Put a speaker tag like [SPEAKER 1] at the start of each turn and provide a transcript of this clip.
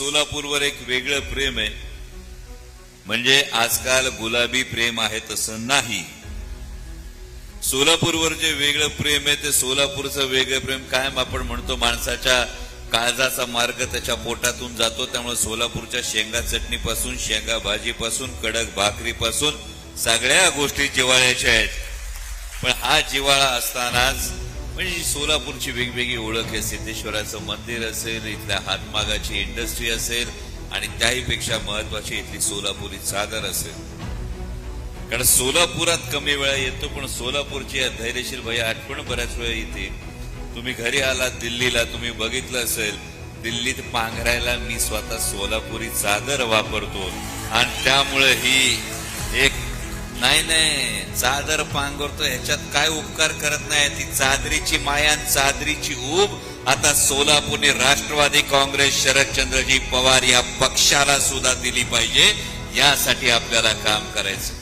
[SPEAKER 1] सोलापूरवर एक वेगळं प्रेम आहे. म्हणजे आजकाल गुलाबी प्रेम आहे तसं नाही. सोलापूरवर जे वेगळं प्रेम आहे ते सोलापूरचं वेगळं प्रेम कायम आपण म्हणतो माणसाच्या काळजाचा मार्ग त्याच्या पोटातून जातो त्यामुळे सोलापूरच्या शेंगा चटणीपासून शेंगा भाजीपासून कडक भाकरीपासून सगळ्या गोष्टी जिवाळ्याच्या आहेत. पण हा जिव्हाळा असतानाच म्हणजे सोलापूरची वेगवेगळी ओळख आहे सिद्धेश्वराचं मंदिर असेल इथल्या हातमागाची इंडस्ट्री असेल आणि त्याहीपेक्षा महत्वाची इथली सोलापुरी चादर असेल. कारण सोलापुरात कमी वेळा येतो पण सोलापूरची धैर्यशील भाई आठवण बऱ्याच वेळा येते. तुम्ही घरी आलात दिल्लीला तुम्ही बघितलं असेल दिल्लीत पांघरायला मी स्वतः सोलापुरी चादर वापरतो. आणि त्यामुळे ही एक नाही नाही. चादर पांघरतो ह्याच्यात काय उपकार करत नाही? ती चादरीची माया चादरीची ऊब. आता सोलापूरने राष्ट्रवादी काँग्रेस शरदचंद्रजी पवार या पक्षाला सुद्धा दिली पाहिजे. यासाठी आपल्याला काम करायचं.